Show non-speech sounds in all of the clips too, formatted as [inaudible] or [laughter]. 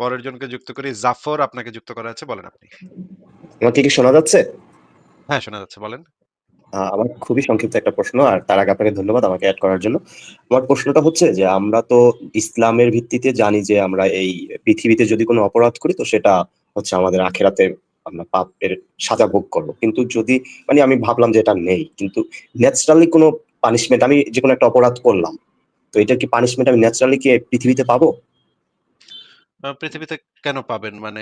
পরের জনকে যুক্ত করি। জাফর আপনাকে যুক্ত করা আছে। বলেন আপনি। আমাকে কি শোনা যাচ্ছে? হ্যাঁ, শোনা যাচ্ছে। বলেন। আমার খুবই সংক্ষিপ্ত একটা প্রশ্ন। আর তার আগে আপনাকে ধন্যবাদ আমাকে অ্যাড করার জন্য। আমার প্রশ্নটা হচ্ছে যে আমরা তো ইসলামের ভিত্তিতে জানি যে আমরা এই পৃথিবীতে যদি কোনো অপরাধ করি তো সেটা হচ্ছে আমাদের আখেরাতে আমরা পাপের সাজা ভোগ করব কিন্তু যদি মানে আমি ভাবলাম যে এটা নেই। কিন্তু ন্যাচারালি কোনো পানিশমেন্ট আমি যেকোনো একটা অপরাধ করলাম। তো এটার কি পানিশমেন্ট আমি ন্যাচারালি কি পৃথিবীতে পাবো? আ পৃথিবীতে কেন পাবেন? মানে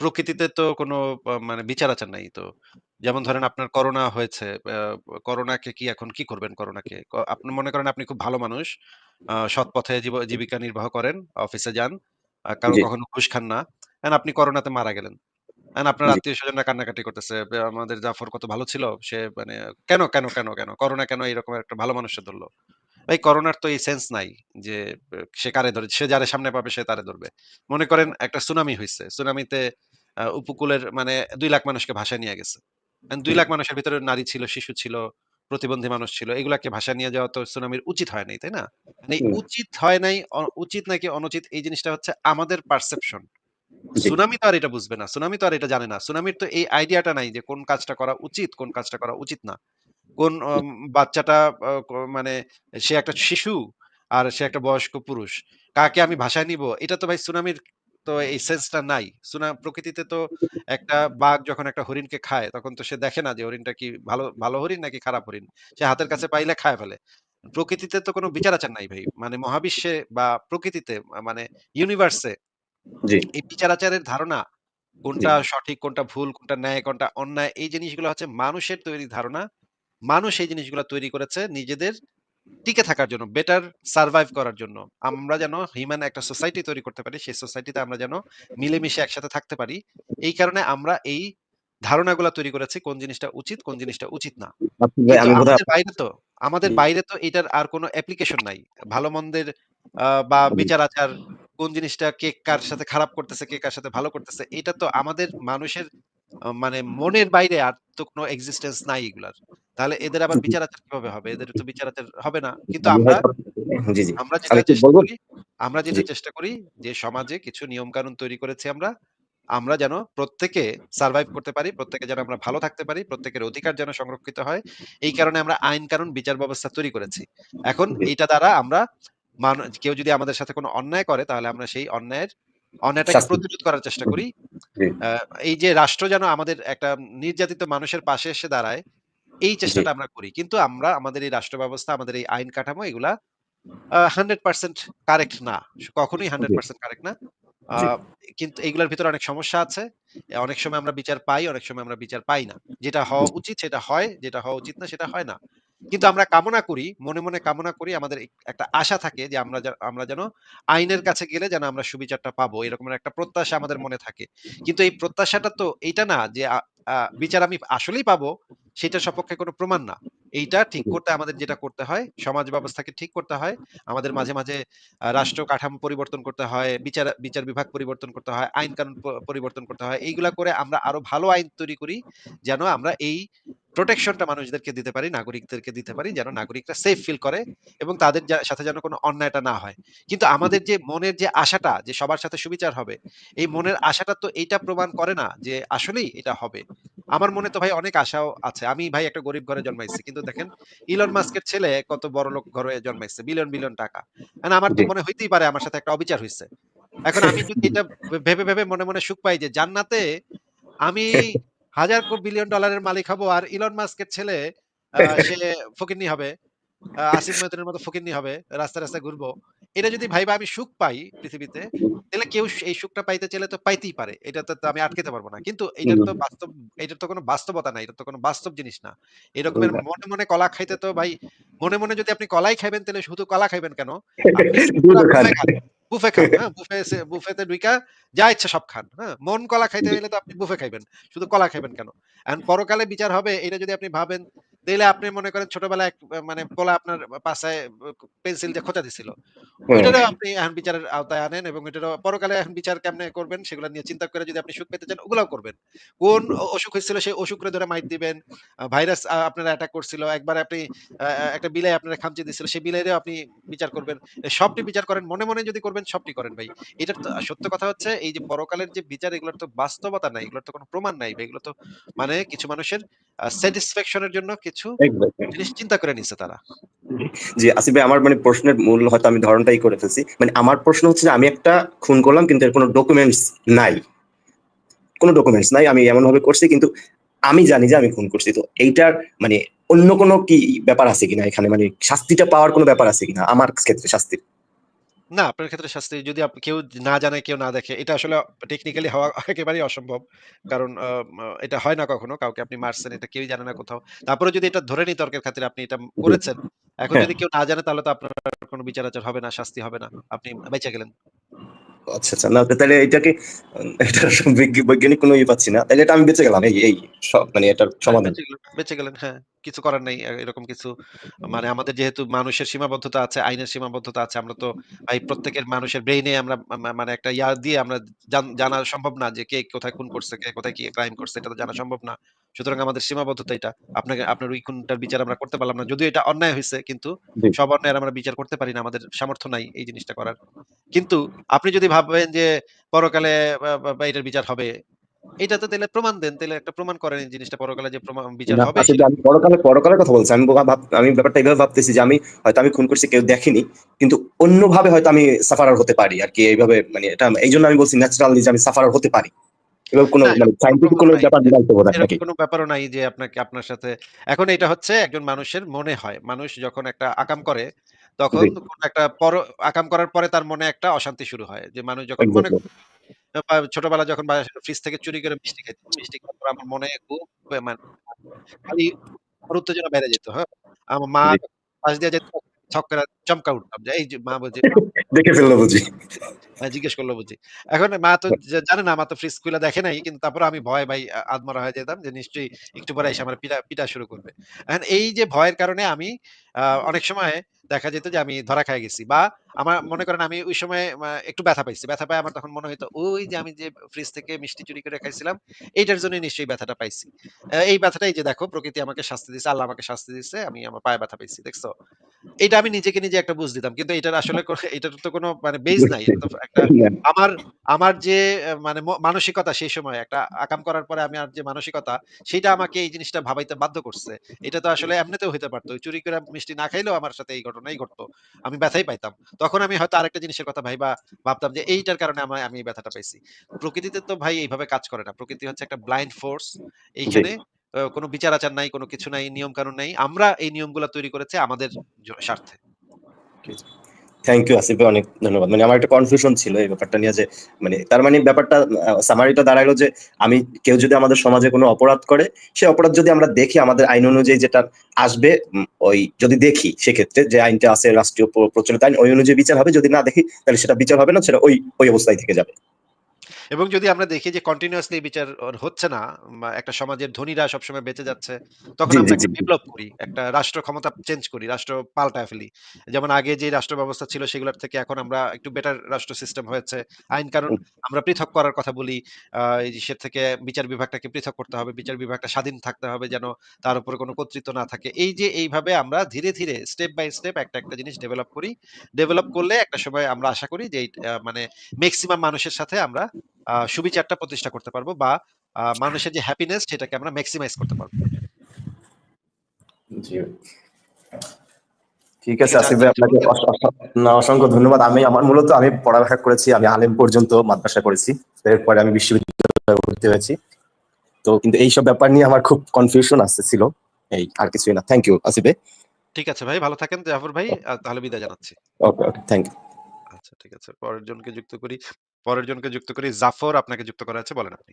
প্রকৃতিতে তো কোনো আ মানে বিচার-আচার নাই তো। যেমন ধরেন আপনার করোনা হয়েছে। আ করোনাকে কি এখন কি করবেন করোনাকে? ক আপনি মনে করেন আপনি খুব ভালো মানুষ। আ সৎ পথে জীব জীবিকা নির্বাহ করেন, অফিসে যান। আ কারও জি। কখনো ঘুষ খান না। অ্যান্ড আপনি করোনাতে মারা গেলেন। অ্যান্ড আপনার জি। আত্মীয়স্বজনরা কান্নাকাটি করতেছে। বে আমাদের জাফর কত ভালো ছিল। সে মানে কেন, কেন, কেন, কেন? করোনা কেন এরকম একটা ভালো মানুষকে ধরল? ভাই করোনার তো এই সেন্স নাই যে সে কারে ধরে সে যারে সামনে পাবে সে তারে ধরবে। মনে করেন একটা সুনামি হইছে। সুনামিতে উপকূলের মানে ২ লাখ মানুষকে ভাসায় নিয়ে গেছে। অ্যান্ড ২ জি। লাখ মানুষের ভিতরে নারী ছিল, শিশু ছিল, প্রতিবন্ধী মানুষ ছিল। এগুলাকে ভাসায় নিয়ে যাওয়া তো সুনামির উচিত হয় নাই, তাই না? মানে উচিত হয় নাই, উচিত নাকি অনুচিত এই জিনিসটা হচ্ছে আমাদের পারসেপশন। সুনামি তো আর এটা বুঝবে না। সুনামি তো আর এটা জানে না। সুনামির তো এই আইডিয়াটা নাই যে কোন কাজটা করা উচিত, কোন কাজটা করা উচিত না। কোন। বাচ্চাটা মানে সে একটা শিশু আর সে একটা বয়স্ক পুরুষ। কাকে আমি ভাষায় নিব এটা তো ভাই সুনামির তো এই সেন্সটা নাই। সুনা প্রকৃতিতে তো একটা বাঘ যখন একটা হরিণকে খায় তখন তো সে দেখে না যে হরিণটা কি ভালো, ভালো হরিণ নাকি খারাপ হরিণ। সে হাতের কাছে পাইলে খায় ফেলে। প্রকৃতিতে তো কোনো বিচার-আচার নাই ভাই। মানে মহাবিশ্বে বা প্রকৃতিতে মানে ইউনিভার্সে এই বিচার-আচারের ধারণা কোনটা সঠিক, কোনটা ভুল, কোনটা ন্যায়, কোনটা অন্যায় এই জিনিসগুলো হচ্ছে মানুষের তৈরি ধারণা। মানুষ এই জিনিসগুলা তৈরি করেছে নিজেদের টিকে থাকার জন্য, বেটার সারভাইভ করার জন্য। আমরা যেন হিউম্যান একটা সোসাইটি তৈরি করতে পারি। সেই সোসাইটিতে আমরা যেন মিলেমিশে একসাথে থাকতে পারি। এই কারণে আমরা এই ধারণাগুলা তৈরি করেছি কোন জিনিসটা উচিত, কোন জিনিসটা উচিত না। আমাদের বাইরে তো আমাদের বাইরে তো এটার আর কোনো অ্যাপ্লিকেশন নাই। ভালো-মন্দের আ বা বিচার-আচার কোন জিনিসটা কে কার সাথে খারাপ করতেছে, কে কার সাথে ভালো করতেছে। এটা তো আমাদের মানুষের মানে মনের বাইরে আর তো কোনো এক্সিস্টেন্স নাই এগুলার। তাহলে এদের আবার বিচার-আচার কীভাবে হবে? এদের তো বিচার-আচার হবে না। কিন্তু আমরা। আমরা যেটা চেষ্টা করি আমরা যেটা চেষ্টা করি যে সমাজে কিছু নিয়ম-কানুন তৈরি করেছি আমরা। আমরা যেন প্রত্যেকে সারভাইভ করতে পারি, প্রত্যেকে যেন আমরা ভালো থাকতে পারি, প্রত্যেকের অধিকার যেন সংরক্ষিত হয়। এই কারণে আমরা আইন-কানুন বিচার ব্যবস্থা তৈরি করেছি। এখন জি। এইটা দ্বারা আমরা কেউ যদি আমাদের সাথে কোনো অন্যায় করে তাহলে আমরা সেই অন্যায়ের অন্যায়টাকে প্রতিরোধ করার চেষ্টা করি। এই যে রাষ্ট্র যেন আমাদের একটা নির্যাতিত মানুষের পাশে এসে দাঁড়ায়, এই চেষ্টাটা আমরা করি। কিন্তু আমরা আমাদের এই রাষ্ট্র ব্যবস্থা, আমাদের এই আইন কাঠামো এগুলা আ 100% কারেক্ট না। কখনোই জি। 100% কারেক্ট না। কিন্তু এগুলার ভিতরে অনেক সমস্যা আছে। অনেক সময় আমরা বিচার পাই, অনেক সময় আমরা বিচার পাই না। যেটা হওয়া উচিত সেটা হয়, যেটা হওয়া উচিত না সেটা হয় না। কিন্তু আমরা কামনা করি, মনে, মনে কামনা করি আমাদের একটা আশা থাকে যে আমরা আমরা যেন আইনের কাছে গেলে যেন আমরা সুবিচারটা পাবো। এরকমের একটা প্রত্যাশা আমাদের মনে থাকে। কিন্তু এই প্রত্যাশাটা তো এইটা না যে বিচার আমি আসলেই পাবো সেটার সপক্ষে কোনো প্রমাণ না। এইটা ঠিক করতে আমাদের যেটা করতে হয়, সমাজ ব্যবস্থাকে ঠিক করতে হয়। আমাদের মাঝে, মাঝে রাষ্ট্র কাঠামো পরিবর্তন করতে হয়, বিচার বিচার বিভাগ পরিবর্তন করতে হয়, আইন-কানুন পরিবর্তন করতে হয়। এইগুলা করে আমরা আরও ভালো আইন তৈরি করি। যেন আমরা এই প্রটেকশনটা মানুষদেরকে দিতে পারি, নাগরিকদেরকে দিতে পারি। যেন নাগরিকরা সেফ ফিল করে এবং তাদের সাথে যেন কোনো অন্যায়টা না হয়। কিন্তু আমাদের যে মনের যে আশাটা যে সবার সাথে সুবিচার হবে, এই মনের আশাটা তো এইটা প্রমাণ করে না যে আসলেই এটা হবে। আমার মনে তো ভাই অনেক আশাও আছে। আমি ভাই একটা গরিব ঘরে জন্মাইছি। কিন্তু দেখেন ইলন মাস্কের ছেলে কত বড়লোক ঘরে জন্মাইছে। বিলিয়ন, বিলিয়ন টাকা। এখন আমার তো মনে হইতেই পারে আমার সাথে একটা অবিচার হয়েছে এখন আমি যদি এটা ভেবে, ভেবে মনে, মনে সুখ পাই যে জান্নাতে আমি [laughs] হাজার বিলিয়ন ডলারের মালিক হব আর ইলন মাস্কের ছেলে [laughs] সে ফকিন্নি হবে। আসিফ মহিউদ্দিনের মতো ফকিন্নি হবে। রাস্তায়, রাস্তায় ঘুরবো। এটা যদি ভাইবা আমি সুখ পাই পৃথিবীতে, তাহলে কেউ এই সুখটা পাইতে চাইলে তো পাইতেই পারে। এটাতে তো আমি আটকাইতে পারব না। কিন্তু এটার তো। বাস্তব এটার তো কোনো বাস্তবতা না এটার তো কোনো বাস্তব জিনিস না। এরকমের মনে, মনে কলা খাইতে তো ভাই মনে, মনে যদি আপনি কলাই খাইবেন তাহলে শুধু কলা খাইবেন কেন? [laughs] বুফে খান। হ্যাঁ? বুফে বুফেতে ঢুইকা যা ইচ্ছা সব খান, হ্যাঁ? মন কলা খাইতে গেলে হইলে তো আপনি বুফে খাইবেন। শুধু কলা খাইবেন কেন? এখন পরকালে বিচার হবে এটা যদি আপনি ভাবেন তাইলে আপনি মনে করেন ছোটবেলায় মানে পোলা আপনার পাছায় পেন্সিল দিয়ে খোঁচা দিছিল। ওইটারও আপনি এখন বিচারের আওতায় আনেন এবং এটারও পরকালে এখন বিচার কেমনে করবেন সেগুলা নিয়ে চিন্তা করে যদি আপনি সুখ পেতে চান ওগুলাও করবেন। কোন অসুখ হইছিল সেই অসুখরে ধরে মাইর দিবেন। ভাইরাস আপনারে অ্যাটাক করছিল। একবার আপনি একটা বিলাই আপনারে খামচি দিছিল। সেই বিলাইরেও আপনি বিচার করবেন। সবটি বিচার করেন। মনে, মনে যদি করবেন সবটি করেন ভাই। এটার তো সত্য কথা হচ্ছে এই যে পরকালের যে বিচার এগুলোর তো বাস্তবতা নাই। এগুলোর তো কোনো প্রমাণ নাই ভাই। এগুলো তো মানে কিছু মানুষের আ স্যাটিসফ্যাকশন এর জন্য কিছু জিনিস চিন্তা করে নিছে তারা। জি, আসিফ ভাই আমার মানে প্রশ্নের মূল হয়তো আমি ধরনটাই করে ফেলছি। মানে আমার প্রশ্ন হচ্ছে যে আমি একটা খুন করলাম কিন্তু এর কোনো ডকুমেন্টস নাই। কোনো ডকুমেন্টস নাই। আমি এমন ভাবে করছি কিন্তু আমি জানি যে আমি খুন করছি। তো এইটার মানে অন্য কোনো কি ব্যাপার আছে কিনা এখানে? মানে শাস্তিটা পাওয়ার কোনো ব্যাপার আছে কিনা? আমার ক্ষেত্রে শাস্তির? না, আপনার ক্ষেত্রে শাস্তি যদি আপ কেউ না জানে, কেউ না দেখে এটা আসলে টেকনিক্যালি হওয়া [laughs] একেবারেই অসম্ভব। কারণ আ মা এটা হয় না কখনো। কাউকে আপনি মারছেন এটা কেউই জানে না কোথাও। তারপরেও যদি এটা ধরে নিই তর্কের খাতিরে আপনি এটা। করেছেন। এখন হ্যাঁ। যদি কেউ না জানে তাহলে তো আপনার কোনো বিচার-আচার হবে না, শাস্তি হবে না। আপনি বেঁচে গেলেন। আচ্ছা, আচ্ছা। না তাইলে এটাকে এটার বৈজ্ঞ বৈজ্ঞানিক কোনো ইয়ে পাচ্ছি না। তাইলে এটা আমি বেঁচে গেলাম। এই এই স মানে এটার হ্যাঁ, সমাধান। বেঁচে গেলেন, বেঁচে গেলেন। হ্যাঁ, কিছু করার নাই। এরকম কিছু মানে আমাদের যেহেতু মানুষের সীমাবদ্ধতা আছে, আইনের সীমাবদ্ধতা আছে। আমরা তো ভাই প্রত্যেকের মানুষের ব্রেইনে আমরা মানে একটা ইয়া দিয়ে আমরা জানা সম্ভব না যে কে কোথায় খুন করছে, কে কোথায় কি ক্রাইম করছে এটা তো জানা সম্ভব না। সুতরাং আমাদের সীমাবদ্ধতা এটা। আপনাকে আপনার ওই খুনটার বিচার আমরা করতে পারলাম না। যদিও এটা অন্যায় হয়েছে কিন্তু সব অন্যায়ের আমরা বিচার করতে পারি না। আমাদের সামর্থ্য নাই এই জিনিসটা করার। কিন্তু আপনি যদি ভাবেন যে পরকালে এটার বিচার হবে, এইটাতে তাইলে প্রমাণ দেন। তাইলে একটা প্রমাণ করেন এই জিনিসটা পরকালে যে প্রমা বিচার হবে আসলে আমি পরকালে পরকালের কথা বলছি। আমি আমি ব্যাপারটা এভাবে ভাবতেছি যে আমি হয়তো আমি খুন করছি কেউ দেখেনি। কিন্তু অন্যভাবে হয়তো আমি সাফারার হতে পারি আরকি। এইভাবে মানে এটা এইজন্য আমি বলছি ন্যাচারালি যে আমি সাফারার হতে পারি। কোনো মানে কোনো প্রমাণ। ব্যাপার তো কোনো ব্যাপারও নাই যে আপনাকে আপনার সাথে এখন এটা হচ্ছে একজন মানুষের মনে হয়। মানুষ যখন একটা আকাম করে তখন একটা পর আকাম করার পরে তার মনে একটা অশান্তি শুরু হয়। যে মানুষ যখন মনে ছোটবেলায় যখন ফ্রিজ থেকে চুরি করে মিষ্টি খাইতাম। মিষ্টি খাওয়ার আমার মনে খুব মানে খালি উত্তেজনা বেড়ে যেত, হ্যাঁ? আমার মা। পাশ দিয়ে যেত, চমকা উঠতাম যে এই যে মা বলছে [laughs] দেখে ফেলল বুঝি। হ্যাঁ, জিজ্ঞেস করল বুঝি। এখন মা তো জানে না, মা তো ফ্রিজ খুইলা দেখে নাই। কিন্তু তারপরেও আমি ভয়ে ভাই আদমরা হয়ে যেতাম যে নিশ্চয়ই একটু পরে এসে আমার পিটা পিটা শুরু করবে। এখন এই যে ভয়ের কারণে আমি অনেক সময় দেখা যেত যে আমি ধরা খাইয়া গেছি বা আমার মনে করেন আমি ওই সময় একটু ব্যথা পাইছি। ব্যথা পায়ে আমার তখন মনে হইতো ওই যে আমি যে ফ্রিজ থেকে মিষ্টি চুরি করে খাইছিলাম, এইটার জন্যই নিশ্চয়ই ব্যথাটা পাইছি। এই ব্যথাটা এই যে দেখো প্রকৃতি আমাকে শাস্তি দিছে, আল্লাহ আমাকে শাস্তি দিছে। আমি আমার পায়ে ব্যথা পাইছি। দেখছ? এইটা আমি নিজেকে নিজে একটা বুঝ দিতাম। কিন্তু এটার আসলে এটার তো কোনো মানে বেজ নাই। এটা একটা আমার আমার যে মানে মানসিকতা সেই সময় একটা আকাম করার পরে আমি আর যে মানসিকতা সেটা আমাকে এই জিনিসটা ভাবাইতে বাধ্য করছে। এটা তো আসলে এমনিতেও হইতে পারতো চুরি করে মিষ্টি না খাইলেও আমার সাথে এই ঘটনাই ঘটতো। আমি ব্যথাই পাইতাম। তখন আমি হয়তো আরেকটা জিনিসের কথা ভাইবা ভাবতাম যে এইটার কারণে আমার আমি ব্যথাটা পাইছি। প্রকৃতিতে তো ভাই এইভাবে কাজ করে না। প্রকৃতি হচ্ছে একটা ব্লাইন্ড ফোর্স। এইখানে কোনো কোন বিচার-আচার নাই, কোনো কিছু নাই, নিয়ম-কানুন নাই। আমরা এই নিয়মগুলো তৈরি করেছে আমাদের স্বার্থে। থ্যাংক ইউ আসিফ অনেক ধন্যবাদ। মানে আমার একটা কনফিউশন ছিল এই ব্যাপারটা নিয়ে যে মানে তার মানে ব্যাপারটা সামারিটা দাঁড়াইলো যে আমি কেউ যদি আমাদের সমাজে কোনো অপরাধ করে, সে অপরাধ যদি আমরা দেখি আমাদের আইন অনুযায়ী যেটা আসবে ওই যদি দেখি সেক্ষেত্রে যে আইনটা আছে রাষ্ট্রীয় প্রচলিত আইন ওই অনুযায়ী বিচার হবে। যদি না দেখি তাহলে সেটা বিচার হবে না। সেটা ওই ওই অবস্থায় থেকে যাবে। এবং যদি আমরা দেখি যে কন্টিনিউয়াসলি বিচার হচ্ছে না, একটা সমাজের ধনীরা সবসময় বেঁচে যাচ্ছে, তখন আমরা একটা বিপ্লব করি। একটা রাষ্ট্র ক্ষমতা চেঞ্জ করি, রাষ্ট্র পাল্টায় ফেলি। যেমন আগে যে রাষ্ট্র ব্যবস্থা ছিল সেগুলোর থেকে এখন আমরা একটু বেটার রাষ্ট্র সিস্টেম হয়েছে। আইন-কানুন হুম। আমরা পৃথক করার কথা বলি। সে থেকে বিচার বিভাগটাকে পৃথক করতে হবে। বিচার বিভাগটা স্বাধীন থাকতে হবে যেন তার উপরে কোনো কর্তৃত্ব না থাকে। এই যে এইভাবে আমরা ধীরে, ধীরে স্টেপ বাই স্টেপ একটা, একটা জিনিস ডেভেলপ করি। ডেভেলপ করলে একটা সময় আমরা আশা করি যে মানে মেক্সিমাম মানুষের সাথে আমরা সুবিচারটা প্রতিষ্ঠা করতে পারব বা মানুষের যে হ্যাপিনেস সেটাকে আমরা মেক্সিমাইজ করতে পারব। জি। ঠিক আছে আসিফ ভাই আপনাকে অসংখ্য ধন্যবাদ। আমি আমার মূলত আমি পড়ালেখা করেছি। আমি আলেম পর্যন্ত মাদ্রাসা করেছি। এরপরে আমি বিশ্ববিদ্যালয়ে ভর্তি হয়েছি। তো কিন্তু এইসব ব্যাপার নিয়ে আমার খুব কনফিউশন আছে ছিল। এই আর কিছুই না। থ্যাংক ইউ আসিফ ভাই। ঠিক আছে ভাই, ভালো থাকেন জাফর ভাই। তাহলে বিদায় জানাচ্ছি। Okay, okay. Thank you. আচ্ছা ঠিক আছে। পরের জনকে যুক্ত করি। পরের জনকে যুক্ত করি। জাফর আপনাকে যুক্ত করা আছে। বলেন আপনি।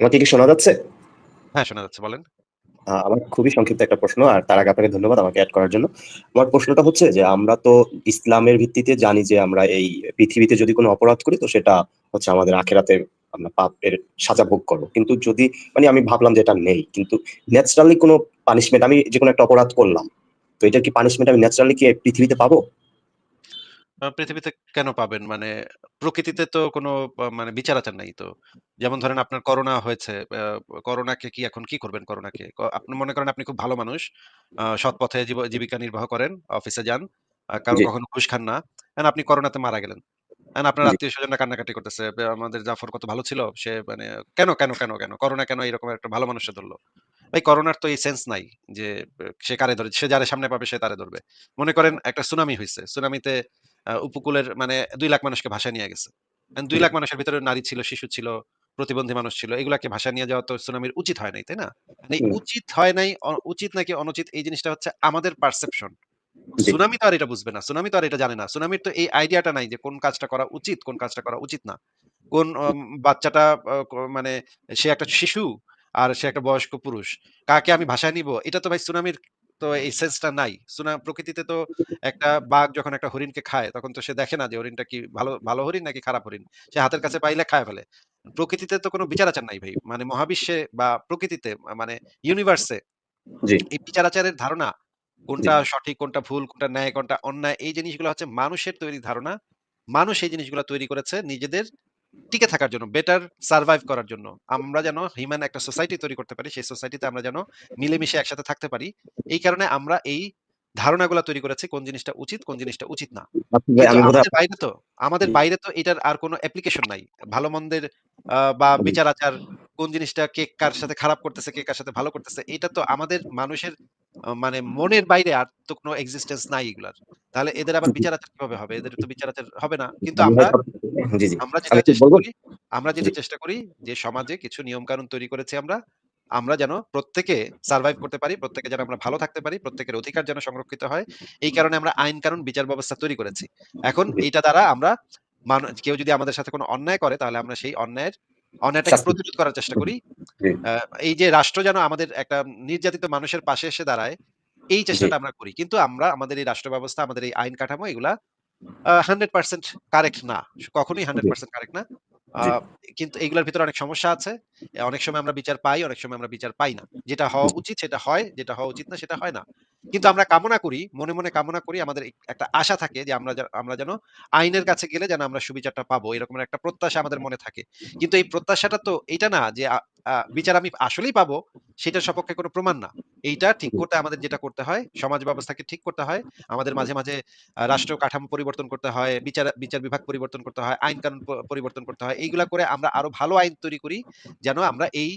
আমাকে কি শোনা যাচ্ছে? হ্যাঁ, শোনা যাচ্ছে বলেন। আমার খুবই সংক্ষিপ্ত একটা প্রশ্ন। আর তার আগে আপনাকে ধন্যবাদ আমাকে এড করার জন্য। আমার প্রশ্নটা হচ্ছে যে আমরা তো ইসলামের ভিত্তিতে জানি যে আমরা এই পৃথিবীতে যদি কোনো অপরাধ করি তো সেটা হচ্ছে আমাদের আখেরাতে আমরা পাপের সাজা ভোগ করব কিন্তু যদি মানে আমি ভাবলাম যে এটা নেই কিন্তু ন্যাচারালি কোনো পানিশমেন্ট আমি যে কোনো একটা অপরাধ করলাম তো এটার কি পানিশমেন্ট আমি ন্যাচারালি কি পৃথিবীতে পাবো আ পৃথিবীতে কেন পাবেন? মানে প্রকৃতিতে তো কোনো আ মানে বিচার-আচার নাই তো। যেমন ধরেন আপনার করোনা হয়েছে। আ করোনাকে কি এখন কি করবেন করোনাকে? ক আপনি মনে করেন আপনি খুব ভালো মানুষ। আ সৎ পথে জীব জীবিকা নির্বাহ করেন, অফিসে যান। আ কারও জি, কখনো ঘুষ খান না। আপনি করোনাতে মারা গেলেন। আপনার জি, আত্মীয়স্বজনরা কান্নাকাটি করতেছে। বে আমাদের জাফর কত ভালো ছিল। সে মানে কেন, কেন, কেন, কেন? করোনা কেন এরকম একটা ভালো মানুষে ধরল? ভাই করোনার তো এই সেন্স নাই যে বে সে কারে ধরে। সে যারে সামনে পাবে সে তারে ধরবে। মনে করেন একটা সুনামি হইছে। সুনামিতে উপকূলের মানে ২ লাখ মানুষকে ভাসায় নিয়ে গেছে। এন্ড ২ জি, লাখ মানুষের ভিতরে নারী ছিল, শিশু ছিল, প্রতিবন্ধী মানুষ ছিল। এগুলাকে ভাসায় নিয়ে যাওয়া তো সুনামির উচিত হয় নাই, তাই না? মানে উচিত হয় নাই, উচিত নাকি অনুচিত এই জিনিসটা হচ্ছে আমাদের পারসেপশন। সুনামি তো আর এটা বুঝবে না। সুনামি তো আর এটা জানে না। সুনামির তো এই আইডিয়াটা নাই যে কোন কাজটা করা উচিত, কোন কাজটা করা উচিত না। কোন বাচ্চাটা মানে সে একটা শিশু আর সে একটা বয়স্ক পুরুষ। কাকে আমি ভাসায় নিবো? এটা তো ভাই সুনামির তো এই সেন্সটা নাই। সুনা প্রকৃতিতে তো একটা বাঘ যখন একটা হরিণকে খায়, তখন তো সে দেখে না যে হরিণটা কি ভালো ভালো হরিণ নাকি খারাপ হরিণ। সে হাতের কাছে পাইলে খায় ফেলে। প্রকৃতিতে তো কোনো বিচার-আচার নাই ভাই। মানে মহাবিশ্বে বা প্রকৃতিতে মানে ইউনিভার্সে এই বিচার-আচারের ধারণা কোনটা সঠিক, কোনটা ভুল, কোনটা ন্যায়, কোনটা অন্যায় এই জিনিসগুলো হচ্ছে মানুষের তৈরি ধারণা। মানুষ এই জিনিসগুলা তৈরি করেছে নিজেদের টিকে থাকার জন্য, বেটার সারভাইভ করার জন্য। আমরা যেন হিউম্যান একটা সোসাইটি তৈরি করতে পারি। সেই সোসাইটিতে আমরা যেন মিলেমিশে একসাথে থাকতে পারি। এই কারণে আমরা এই ধারণাগুলা তৈরি করেছি কোন জিনিসটা উচিত, কোন জিনিসটা উচিত না। আচ্ছা আমাদের বাইরে তো আমাদের বাইরে তো এটার আর কোনো অ্যাপ্লিকেশন নাই। ভালো-মন্দের আ বা বিচার-আচার কোন জিনিসটা কে কার সাথে খারাপ করতেছে, কে কার সাথে ভালো করতেছে। এটা তো আমাদের মানুষের মানে মনের বাইরে আর তো কোনো এক্সিস্টেন্স নাই এগুলার। তাহলে এদের আবার জি, বিচার-আচার কীভাবে হবে? এদের তো বিচার-আচার হবে না। কিন্তু আমরা। আমরা যেটা চেষ্টা করি আমরা যেটা চেষ্টা করি যে সমাজে কিছু নিয়ম-কানুন তৈরি করেছি আমরা। আমরা যেন প্রত্যেকে সারভাইভ করতে পারি, প্রত্যেকে যেন আমরা ভালো থাকতে পারি, প্রত্যেকের অধিকার যেন সংরক্ষিত হয়। এই কারণে আমরা আইন-কানুন, বিচার ব্যবস্থা তৈরি করেছি। এখন জি, এইটা দ্বারা আমরা কেউ যদি আমাদের সাথে কোনো অন্যায় করে তাহলে আমরা সেই অন্যায়ের অন্যায়টাকে প্রতিরোধ করার চেষ্টা করি। এই যে রাষ্ট্র যেন আমাদের একটা নির্যাতিত মানুষের পাশে এসে দাঁড়ায়, এই চেষ্টাটা আমরা করি। কিন্তু আমরা আমাদের এই রাষ্ট্র ব্যবস্থা, আমাদের এই আইন কাঠামো এগুলা হান্ড্রেড পার্সেন্ট কারেক্ট না। কখনোই হান্ড্রেড পার্সেন্ট কারেক্ট না। কিন্তু এগুলার ভিতরে অনেক সমস্যা আছে। অনেক সময় আমরা বিচার পাই, অনেক সময় আমরা বিচার পাই না। যেটা হওয়া উচিত সেটা হয়, যেটা হওয়া উচিত না সেটা হয় না। কিন্তু আমরা কামনা করি, মনে, মনে কামনা করি আমাদের একটা আশা থাকে যে আমরা আমরা যেন আইনের কাছে গেলে যেন আমরা সুবিচারটা পাবো। এরকম একটা প্রত্যাশা আমাদের মনে থাকে। কিন্তু এই প্রত্যাশাটা তো এটা না যে বিচার আমি আসলেই পাবো সেটার সপক্ষে কোনো প্রমাণ না। এইটা ঠিক করতে আমাদের যেটা করতে হয়, সমাজ ব্যবস্থাকে ঠিক করতে হয়। আমাদের মাঝে, মাঝে রাষ্ট্র কাঠামো পরিবর্তন করতে হয়, বিচার বিচার বিভাগ পরিবর্তন করতে হয়, আইন-কানুন পরিবর্তন করতে হয়। এইগুলা করে আমরা আরও ভালো আইন তৈরি করি। যেন আমরা এই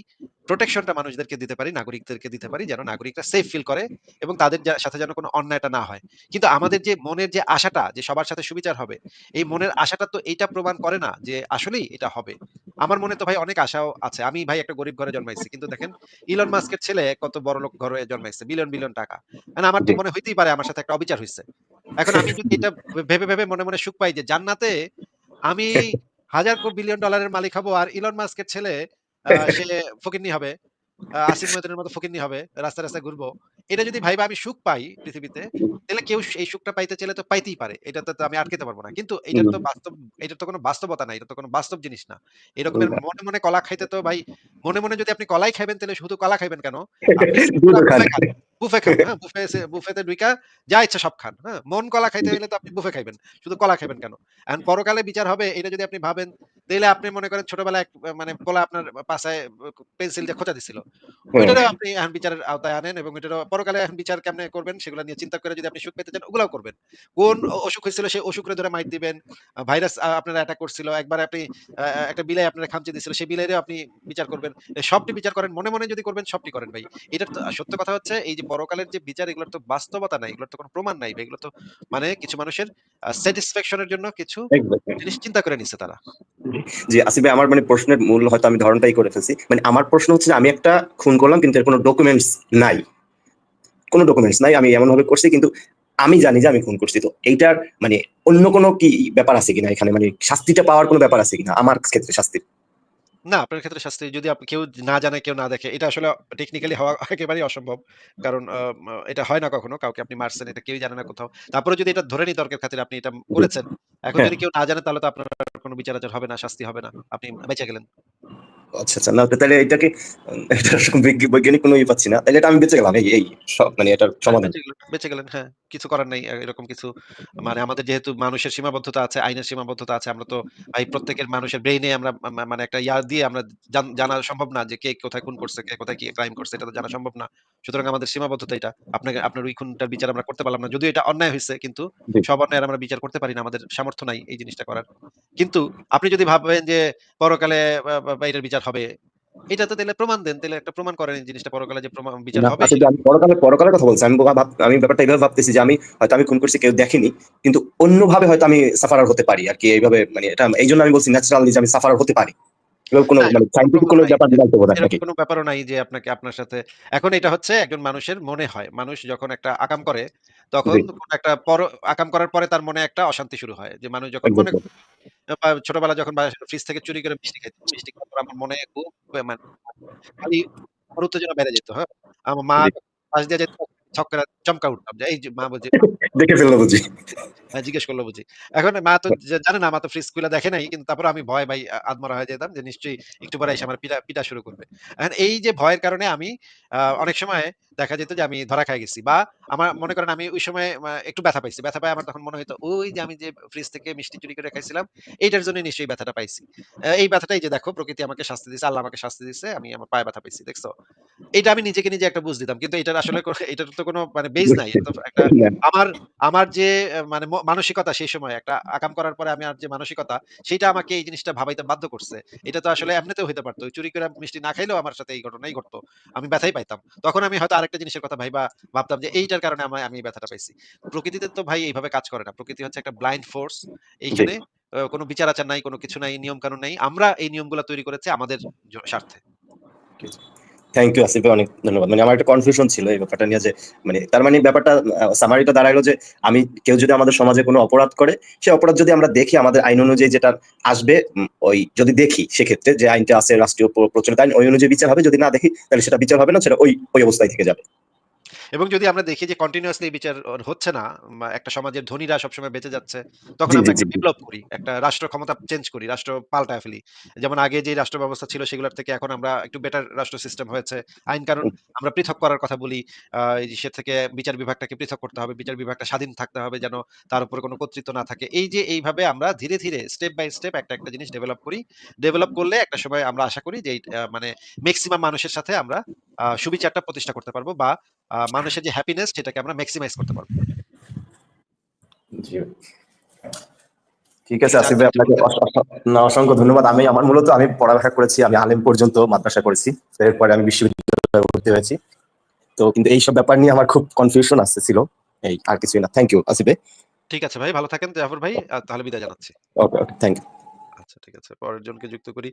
প্রোটেকশনটা মানুষদেরকে দিতে পারি, নাগরিকদেরকে দিতে পারি। যেন নাগরিকরা সেফ ফিল করে এবং তাদের সাথে যেন কোনো অন্যায়টা না হয়। কিন্তু আমাদের যে মনের যে আশাটা যে সবার সাথে সুবিচার হবে, এই মনের আশাটা তো এইটা প্রমাণ করে না যে আসলেই এটা হবে। আমার মনে তো ভাই অনেক আশাও আছে। আমি ভাই একটা গরিব ঘরে জন্মাইছি। কিন্তু দেখেন ইলন মাস্কের ছেলে কত বড়লোক ঘরে জন্মাইছে। বিলিয়ন, বিলিয়ন টাকা। এখন আমার তো মনে হইতেই পারে আমার সাথে একটা অবিচার হয়েছে এখন আমি যদি এটা ভেবে, ভেবে মনে, মনে সুখ পাই যে জান্নাতে আমি [laughs] হাজার কো বিলিয়ন ডলারের মালিক হব আর ইলন মাস্কের ছেলে সে ফকিন্নি হবে। আসিফ মহিউদ্দিনের মতো ফকিন্নি হবে। রাস্তা রাস্তায় ঘুরবো। এটা যদি ভাইবা আমি সুখ পাই পৃথিবীতে, তাহলে কেউ এই সুখটা পাইতে চাইলে তো পাইতেই পারে। এটাতে তো আমি আটকে পারব না। কিন্তু এটার তো বাস্তব এটার তো কোনো বাস্তবতা নাই। এটা তো কোনো বাস্তব জিনিস না। এরকমের মনে, মনে কলা খাইতে তো ভাই মনে, মনে যদি আপনি কলাই খাইবেন তাহলে শুধু কলা খাইবেন কেন? বুফে খান। হ্যাঁ? বুফে সে বুফেতে ঢুইকা যা ইচ্ছা সব খান, হ্যাঁ? মন কলা খাইতে হইলে তো আপনি বুফে খাইবেন। শুধু কলা খাইবেন কেন? এখন পরকালে বিচার হবে এটা যদি আপনি ভাবেন, তাইলে আপনি মনে করেন ছোটবেলায় মানে পোলা আপনার পাছায় পেন্সিল দিয়ে খোঁচা দিছিল। ওইটারও আপনি এখন বিচারের আওতায় আনেন এবং এটারও পরকালে এখন বিচার কেমনে করবেন সেগুলা নিয়ে চিন্তা করে যদি আপনি সুখ পেতে চান ওগুলাও করবেন। কোন অসুখ হয়েছিল সেই অসুখরে ধরে মাইর দিবেন। ভাইরাস আপনার অ্যাটাক করছিল। একবার আপনি একটা বিলাই আপনার খামচি দিছিল। সেই বিলাইরেও আপনি বিচার করবেন। সবটি বিচার করেন। মনে, মনে যদি করবেন সবটি করেন ভাই। এটা সত্য কথা হচ্ছে এই যে পরকালের যে বিচার এগুলোর তো বাস্তবতা নাই। এগুলোর তো কোনো প্রমাণ নাই এগুলো তো মানে কিছু মানুষের আ স্যাটিসফ্যাকশন এর জন্য কিছু জিনিস চিন্তা করে নিছে তারা। জি, আসিফ আমার মানে প্রশ্নের মূল হয়তো আমি ধারণাটাই করে ফেলছি। মানে আমার প্রশ্ন হচ্ছে যে আমি একটা খুন করলাম কিন্তু এর কোনো ডকুমেন্টস নাই। কোনো ডকুমেন্টস নাই। আমি এমন ভাবে করছি কিন্তু আমি জানি যে আমি খুন করছি। তো এইটার মানে অন্য কোনো কি ব্যাপার আছে কিনা এখানে? মানে শাস্তিটা পাওয়ার কোনো ব্যাপার আছে কিনা? আমার ক্ষেত্রে শাস্তির? না, আপনার ক্ষেত্রে শাস্তি যদি আপ কেউ না জানে, কেউ না দেখে, এটা আসলে টেকনিক্যালি হওয়া [laughs] একেবারেই অসম্ভব। কারণ আ মা এটা হয় না কখনো। কাউকে আপনি মারছেন, এটা কেউই জানে না কোথাও। তারপরেও যদি এটা ধরে নিই তর্কের খাতিরে আপনি এটা জি, করেছেন। এখন হ্যাঁ। যদি কেউ না জানে তাহলে তো আপনার কোনো বিচার-আচার হবে না, শাস্তি হবে না। আপনি বেঁচে গেলেন। আচ্ছা, আচ্ছা। না তাহলে এটাকে বৈজ্ঞ বৈজ্ঞানিক কোনো ই পাচ্ছি না। তাইলে এটা আমি বেঁচে গেলাম। এই এই স মানে এটার হ্যাঁ, সমাধান। বেঁচে গেলেন, বেঁচে গেলেন। হ্যাঁ, কিছু করার নাই। এরকম কিছু মানে আমাদের যেহেতু মানুষের সীমাবদ্ধতা আছে, আইনের সীমাবদ্ধতা আছে। আমরা তো ভাই প্রত্যেকের মানুষের ব্রেইনে আমরা মানে একটা ইয়া দিয়ে আমরা জানা সম্ভব না যে কে কোথায় খুন করছে, কে কোথায় কি ক্রাইম করছে এটা তো জানা সম্ভব না। সুতরাং আমাদের সীমাবদ্ধতা এটা। আপনাকে আপনার ওই খুনটার বিচার আমরা করতে পারলাম না। যদিও এটা অন্যায় হইছে কিন্তু সব অন্যায়ের আমরা বিচার করতে পারি না। আমাদের সামর্থ্য নাই এই জিনিসটা করার। কিন্তু আপনি যদি ভাবেন যে পরকালে এটার বিচার হবে, এটা তো তাহলে প্রমাণ দেন। তাহলে একটা প্রমাণ করেন জিনিসটা পরকালে যে প্রমাণ বিচার হবে আসলে আমি পরকালে পরকালে কথা বলছি। আমি আমি ব্যাপারটা এভাবে ভাবতেছি যে আমি হয়তো আমি খুন করছি কেউ দেখেনি। কিন্তু অন্যভাবে হয়তো আমি সাফারার হতে পারি আর কি এইভাবে মানে এটা এই জন্য আমি বলছি ন্যাচারালি যে আমি সাফারার হতে পারি। কোনো মানে কোনো কোনো ব্যাপার জানতে বোধহয় নাকি? কোনো ব্যাপারও নাই যে আপনাকে আপনার সাথে এখন এটা হচ্ছে একজন মানুষের মনে হয়। মানুষ যখন একটা আকাম করে, তখন একটা পর আকাম করার পরে তার মনে একটা অশান্তি শুরু হয়। যে মানুষ যখন মনে ছোটবেলায় যখন ফ্রিজ থেকে চুরি করে মিষ্টি খাইতাম। মিষ্টি খাওয়ার আমার মনে খুব মানে খালি উত্তেজনা বেড়ে যেত, হ্যাঁ? আমার মা। পাশ দিয়ে যেত, ছক করে চমকা উঠতাম যে এই যে মা বলছে [laughs] দেখে ফেলল বুঝি। হ্যাঁ, জিজ্ঞেস করল বুঝি। এখন মা তো [laughs] জানে না, মা তো ফ্রিজ খুইলা দেখে নাই। কিন্তু তারপরেও আমি ভয় ভাই আদমরা হয়ে যেতাম যে নিশ্চয়ই একটু পরে এসে আমার পিটা পিটা শুরু করবে। এখন এই যে ভয়ের কারণে আমি অনেক সময় দেখা যেত যে আমি ধরা খাইয়া গেছি বা আমার মনে করেন আমি ওই সময় একটু ব্যথা পাইছি। ব্যথা পায়ে আমার তখন মনে হইতো ওই যে আমি যে ফ্রিজ থেকে মিষ্টি চুরি করে খাইছিলাম, এইটার জন্যই নিশ্চয়ই ব্যথাটা পাইছি। এই ব্যথাটাই যে দেখো প্রকৃতি আমাকে শাস্তি দিছে, আল্লাহ আমাকে শাস্তি দিছে। আমি আমার পায়ে ব্যথা পাইছি। দেখছ? এটা আমি নিজেকে নিজে একটা বুঝ দিতাম। কিন্তু এটার আসলে এটার তো কোনো মানে বেজ নাই। একটা আমার আমার যে মানে মানসিকতা সেই সময় একটা আকাম করার পরে আমি আর যে মানসিকতা, সেইটা আমাকে এই জিনিসটা ভাবাইতে বাধ্য করছে। এটা তো আসলে এমনিতেও হইতে পারত। চুরি করে মিষ্টি না খাইলেও আমার সাথে এই ঘটনাই ঘটতো। আমি ব্যথাই পাইতাম। তখন আমি হয়তো আরেকটা জিনিসের কথা ভাইবা ভাবতাম যে এইটার কারণে আমা আমি ব্যথাটা পাইছি। প্রকৃতিতে তো ভাই এইভাবে কাজ করে না। প্রকৃতি হচ্ছে একটা ব্লাইন্ড ফোর্স। এইখানে কোন বিচার-আচার নাই, কোন কিছু নাই, নিয়ম-কানুন নাই। আমরা এই নিয়মগুলা তৈরি করেছি আমাদের স্বার্থে। থ্যাংক ইউ আসিফ অনেক ধন্যবাদ। মানে আমার একটা কনফিউশন ছিল এই ব্যাপারটা নিয়ে যে মানে তার মানে ব্যাপারটা সামারিটা দাঁড়াইলো যে আমি কেউ যদি আমাদের সমাজে কোনো অপরাধ করে, সে অপরাধ যদি আমরা দেখি আমাদের আইন অনুযায়ী যেটা আসবে ওই যদি দেখি সেক্ষেত্রে যে আইনটা আছে রাষ্ট্রীয় প্রচলিত আইন ওই অনুযায়ী বিচার হবে। যদি না দেখি তাহলে সেটা বিচার হবে না। সেটা ওই ওই অবস্থায় থেকে যাবে। এবং যদি আমরা দেখি যে কন্টিনিউয়াসলি বিচার হচ্ছে না, একটা সমাজের ধনীরা সবসময় বেঁচে যাচ্ছে, তখন আমরা একটা। বিপ্লব করি। একটা রাষ্ট্র ক্ষমতা চেঞ্জ করি, রাষ্ট্র পাল্টায় ফেলি। যেমন আগে যে রাষ্ট্র ব্যবস্থা ছিল সেগুলোর থেকে এখন আমরা একটু বেটার রাষ্ট্র সিস্টেম হয়েছে। আইন-কানুন হুম, আমরা পৃথক করার কথা বলি। সে থেকে বিচার বিভাগটাকে পৃথক করতে হবে। বিচার বিভাগটা স্বাধীন থাকতে হবে যেন তার উপরে কোনো কর্তৃত্ব না থাকে। এই যে এইভাবে আমরা ধীরে, ধীরে স্টেপ বাই স্টেপ একটা, একটা জিনিস ডেভেলপ করি। ডেভেলপ করলে একটা সময় আমরা আশা করি যে মানে মেক্সিমাম মানুষের সাথে আমরা সুবিচারটা প্রতিষ্ঠা করতে পারব বা মানুষের যে হ্যাপিনেস সেটাকে আমরা মেক্সিমাইজ করতে পারব। জি। ঠিক আছে আসিফ ভাই আপনাকে অসংখ্য ধন্যবাদ। আমি আমার মূলত আমি পড়ালেখা করেছি। আমি আলেম পর্যন্ত মাদ্রাসা করেছি। এরপরে আমি বিশ্ববিদ্যালয়ে ভর্তি হয়েছি। তো কিন্তু এইসব ব্যাপার নিয়ে আমার খুব কনফিউশন আসতেছিল। এই আর কিছুই না। থ্যাংক ইউ আসিফ ভাই। ঠিক আছে ভাই, ভালো থাকেন জাফর ভাই। তাহলে বিদায় জানাচ্ছি। Okay, okay. Thank you. আচ্ছা ঠিক আছে। পরের জনকে যুক্ত করি।